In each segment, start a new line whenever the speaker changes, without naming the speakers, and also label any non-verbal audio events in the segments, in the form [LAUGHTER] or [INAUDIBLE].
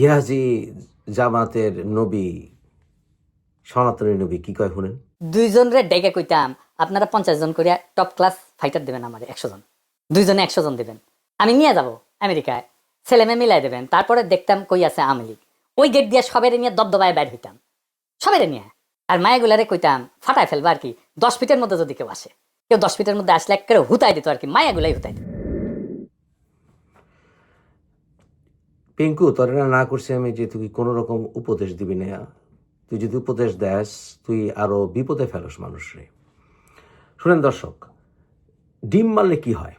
ইয়াজি জামাতের নবী, সনাতনী নবী কি কয় শুনেন?
দুইজন রে ডেকে কইতাম, আপনারা পঞ্চাশ জন করে টপ ক্লাস ফাইটার দেবেন আমার, একশো জন। দুইজনে একশো জন দেবেন। আমি নিয়ে যাব আমেরিকায়। ছেলে মেয়ে মিলাই দেবেন। তারপরে দেখতাম কই আছে আওয়ামী ওই গেট দিয়ে সবেরে নিয়ে দবদবায় বাইর হইতাম। সবেরে নিয়ে। আর মায়াগুলারে কইতাম, ফাটায় ফেলব আর কি, দশ ফিটের মধ্যে যদি কেউ আসে। কেউ দশ ফিটের মধ্যে আসলে একেবারে হুতাই দিত আর কি, মায়াগুলাই হুতাই দিত।
পিঙ্কু, তোর না করছি আমি যে তুই কোনো রকম উপদেশ দিবি না। তুই যদি উপদেশ দেস, তুই আরও বিপদে ফেলস মানুষরে শুনেন দর্শক, ডিম মারলে কি হয়?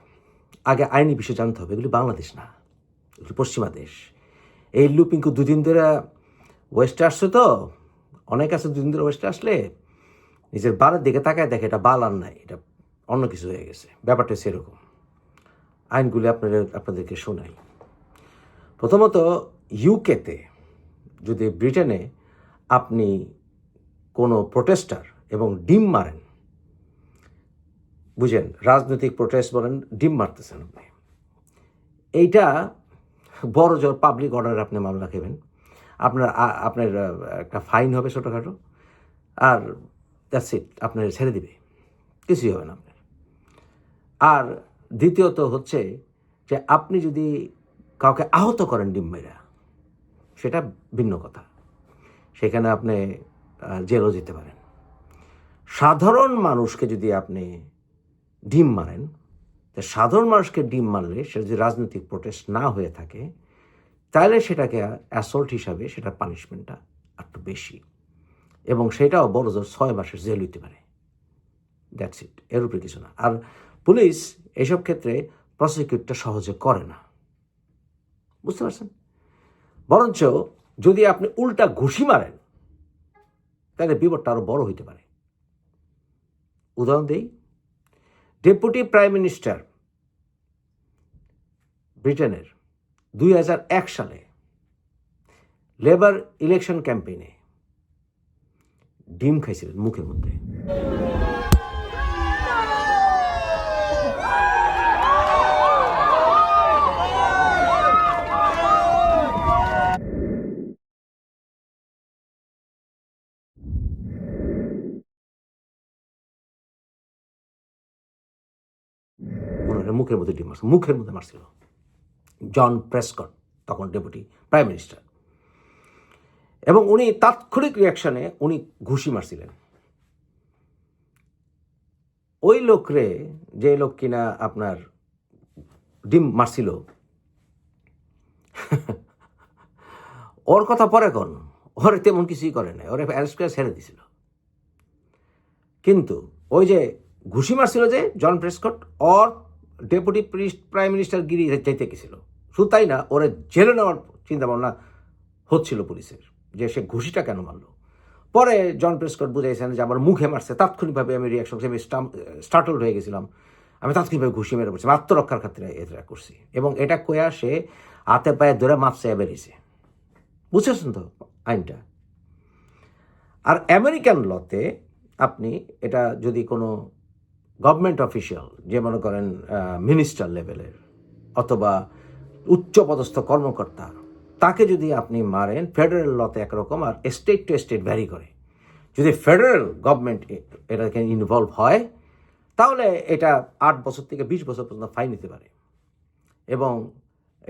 আগে আইনি বিষয় জানতে হবে, এগুলি বাংলাদেশ না, এগুলি পশ্চিমা দেশ। এই লু পিঙ্কু দুদিন ধরে ওয়েস্টে আসছে তো, অনেক আছে দুদিন ধরে ওয়েস্টে আসলে, নিজের বালের দিকে তাকায় দেখে এটা বাল আর নাই, এটা অন্য কিছু হয়ে গেছে, ব্যাপারটা সেরকম। আইনগুলি আপনাদের, আপনাদেরকে শোনাই। প্রথমত ইউকেতে যদি ব্রিটেনে আপনি কোনো প্রোটেস্টার এবং ডিম মারেন, বুঝেন, রাজনৈতিক প্রোটেস্ট বলেন, ডিম মারতেছেন আপনি। এইটা বড় জোর পাবলিক অর্ডারে আপনি মামলা খেবেন। আপনার আপনার একটা ফাইন হবে ছোটোখাটো। আর দ্যাটস ইট আপনার ছেড়ে দিবে। কিছুই হবে না আপনার। আর দ্বিতীয়ত হচ্ছে যে আপনি যদি কাউকে আহত করেন ডিম মেরা, সেটা ভিন্ন কথা। সেখানে আপনি জেলও যেতে পারেন। সাধারণ মানুষকে যদি আপনি ডিম মারেন সাধারণ মানুষকে ডিম মারলে সেটা যদি রাজনৈতিক প্রোটেস্ট না হয়ে থাকে, তাহলে সেটাকে অ্যাসল্ট হিসাবে সেটার পানিশমেন্টটা একটু বেশি। এবং সেটাও বড় জোর ছয় মাসের জেল হইতে পারে। দ্যাটস ইট এর উপরে কিছু না। আর পুলিশ এসব ক্ষেত্রে প্রসিকিউটটা সহজে করে না। বুঝতে পারছেন? বরঞ্চ যদি আপনি উল্টা ঘুষি মারেন, তাহলে বিপদটা আরও বড় হইতে পারে। উদাহরণ দিই, ডেপুটি প্রাইম মিনিস্টার ব্রিটেনের দুই হাজার এক সালে লেবার ইলেকশন ক্যাম্পেইনে ডিম খাইছিলেন মুখের মধ্যে। ওনারা মুখের মধ্যে ডিম মারছিল মুখের মধ্যে মারছিল। জন প্রেসকট তখন ডেপুটি প্রাইম মিনিস্টার। এবং উনি তাৎক্ষণিক রিয়াকশনে উনি ঘুষি মারছিলেন। ওই লোকরে, যে লোক কিনা আপনার ডিম মারছিল, [LAUGHS] ওর কথা পরে কোন, ওর তেমন কিছুই করে নাই, ওরে অ্যারেস্ট করে ছেড়ে দিছিল। কিন্তু ওই যে ঘুষি মারছিল যে জন প্রেসকট ওর ডেপুটি প্রাইম মিনিস্টার গিরি যাইতে গেছিল শুধু তাই না ওরে জেলে নেওয়ার চিন্তা ভাবনা হচ্ছিল পুলিশের, যে সে ঘুষিটা কেন মারলো। পরে জন প্রেসকট বুঝাইছেন যে আমার মুখে মারছে, তাৎক্ষণিকভাবে আমি রিয়াকশন আমি স্টার্টল হয়ে গেছিলাম। আমি তাৎক্ষণিকভাবে ঘুষি মেরে পড়ছি আত্মরক্ষার ক্ষেত্রে এটা করছি। এবং এটা কয়া সে হাতে পায়ে ধরে মাপসে বেরিয়েছে। বুঝেছেন তো আইনটা? আর আমেরিকান লতে আপনি এটা যদি কোনো গভর্নমেন্ট অফিসিয়াল যে মনে করেন মিনিস্টার লেভেলের অথবা উচ্চপদস্থ কর্মকর্তা, তাকে যদি আপনি মারেন ফেডারেল লতে একরকম আর স্টেট টু স্টেট ভ্যারি করে। যদি ফেডারেল গভর্নমেন্ট এটাকে ইনভলভ হয়, তাহলে এটা আট বছর থেকে বিশ বছর পর্যন্ত ফাইন নিতে পারে। এবং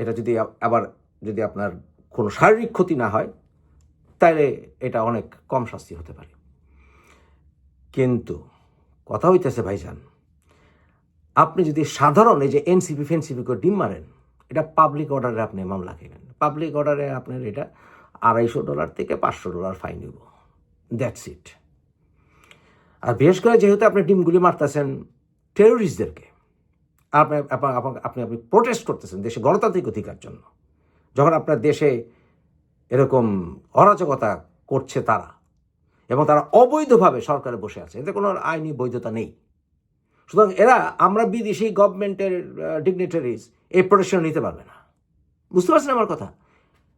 এটা যদি আবার যদি আপনার কোনো শারীরিক ক্ষতি না হয়, তাহলে এটা অনেক কম শাস্তি হতে পারে। কিন্তু কথা হইতেছে, ভাইজান। আপনি যদি সাধারণ এই যে এনসিপি ফেনসিপি করে ডিম মারেন, এটা পাবলিক অর্ডারে আপনি মামলা খেলেন পাবলিক অর্ডারে আপনার এটা আড়াইশো ডলার থেকে পাঁচশো ডলার ফাইন নিব দ্যাটস ইট আর বিশেষ করে যেহেতু আপনি ডিমগুলি মারতেছেন টেরোরিস্টদেরকে আপনি আপা- আপা- আপনি আপনি প্রোটেস্ট করতেছেন দেশে গণতান্ত্রিক অধিকার জন্য। যখন আপনার দেশে এরকম অরাজকতা করছে তারা এবং তারা অবৈধভাবে সরকারে বসে আছে। এতে কোনো আইনি বৈধতা নেই। সুতরাং এরা, আমরা বিদেশি গভর্নমেন্টের ডিগনিটারিজ এই প্রোটেকশন নিতে পারবে না। বুঝতে পারছেন আমার কথা?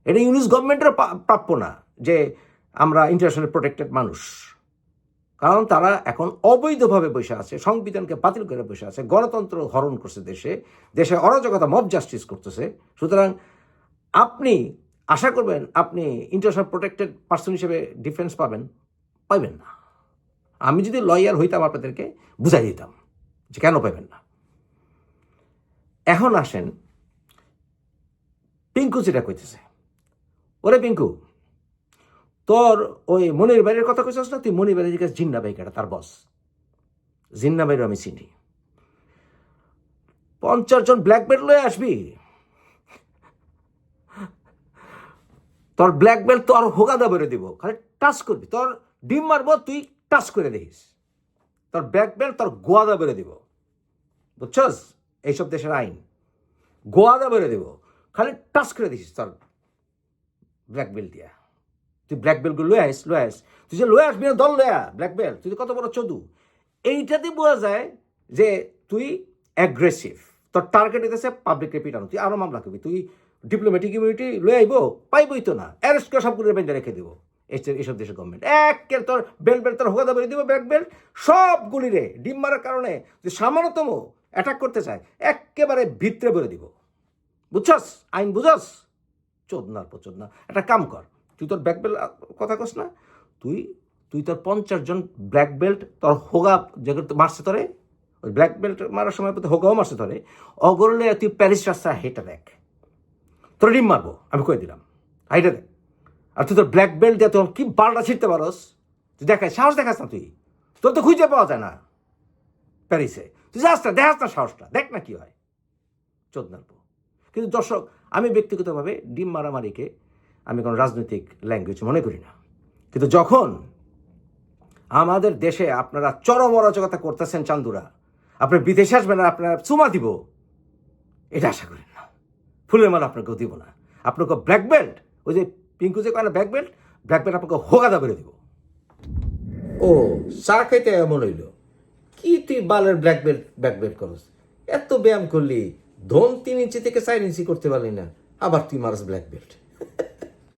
এটা ইউনিস গভর্নমেন্টের প্রাপ্য না যে আমরা ইন্টারন্যাশনাল প্রোটেক্টেড মানুষ। কারণ তারা এখন অবৈধভাবে বসে আছে, সংবিধানকে বাতিল করে বসে আছে, গণতন্ত্র হরণ করছে দেশে দেশে অরাজকতা মব জাস্টিস করতেছে। সুতরাং আপনি, আশা করবেন, আপনি ইন্টারন্যাশনাল প্রোটেক্টেড পার্সন হিসেবে ডিফেন্স পাবেন। পাইবেন না। আমি যদি লয়ার হইতাম আপনাদেরকে, বুঝাই দিতাম যে কেন পাইবেন না। এখন আসেন, পিঙ্কু যেটা কইতেছে। ওরে পিঙ্কু, তোর ওই মনির বাড়ির কথা কইছিস না? তুই মনির বাড়ির কাছে জিন্না বাইকাটা তার বস। জিন্না বাইর আমি চিনি। পঞ্চাশ জন ব্ল্যাক বেল্ট লয়ে আসবি? তোর ব্ল্যাক বেল্ট তোর হোগাদা বেরো দিব। খালি টাচ করবি। তোর ডিম মারবো, তুই টাচ করে দেখিস। তোর ব্ল্যাক বেল্ট তোর গোয়াদা বেরো দিব। বুঝছস? এইসব দেশের আইন। গোয়াদা বেরো দিব। খালি টাচ করে দিস তোর ব্ল্যাক বেল্ট দিয়া। তুই ব্ল্যাক বেল্টগুলো লয়ে আইস লয়ে আইস। তুই যে লয়ে আসবি না, দল লয়া ব্ল্যাক বেল্ট। তুই কত বড় চদু। এইটাতে বোঝা যায় যে তুই অ্যাগ্রেসিভ তোর টার্গেট হইতেছে পাবলিককে পিটানো তুই আরও মামলা করবি। তুই ডিপ্লোম্যাটিক ইমিউনিটি লয়ে আইব, পাইবই তো না। অ্যারেস্ট করে সবগুলো বেঁধে রেখে দেবো। এইসব দেশের গভর্নমেন্ট একের তোর বেল্ট বেল্ট তোর হোগা দাবি দিব ব্যাক বেল্ট সবগুলি রে ডিম মারার কারণে যে সামান্যতম অ্যাটাক করতে চায়, একেবারে ভিতরে বলে দিব। বুঝছস? আইন বুঝছস? চোদনার পচোদনা। একটা কাম কর, তুই তোর ব্ল্যাক বেল্ট কথা কস না। তুই তুই তোর পঞ্চাশ জন ব্ল্যাক বেল্ট তোর হোগা যেগুলো মারছে তোরে, ওই ব্ল্যাক বেল্ট মারার সময় হোগাও মারছে তোরে, অগরলে তুই প্যারিস রাস্তা হেঁটে দেখ। তোর ডিম মারবো, আমি কয়ে দিলাম। হাইটে দেখ। আর তুই তোর ব্ল্যাক বেল্ট দিয়ে তোর কি বারোটা ছিটতে পারস? তুই দেখাই সাহস দেখাস না তুই। তোর তো খুঁজে পাওয়া যায় না প্যারিসে। তুই যাস না, দেখাস না সাহসটা, দেখ না কি হয়। চোদনার পো কিন্তু দর্শক, আমি ব্যক্তিগতভাবে ডিম মারামারিকে আমি কোনো রাজনৈতিক ল্যাঙ্গুয়েজ মনে করি না। কিন্তু যখন আমাদের দেশে আপনারা চরম অরাজকতা করতেছেন চান্দুরা, আপনি বিদেশে আসবেন আর আপনারা চুমা দিব, এটা আশা করেন না। ফুলের মালা আপনাকেও দিব না। আপনাকে ব্ল্যাক বেল্ট ওই যে পিঙ্কু যে কয় না ব্ল্যাক বেল্ট ব্ল্যাক বেল্ট আপনাকে হোগাদা বেড়ে দিব। ও, চা খাইতে এমন হইল। কি তুই বালের ব্ল্যাক বেল্ট ব্যাক বেল্ট করস? এত ব্যায়াম করলি, ধন তিন ইঞ্চি থেকে চার ইঞ্চি করতে পারলি না, আবার তুই মারাস ব্ল্যাক বেল্ট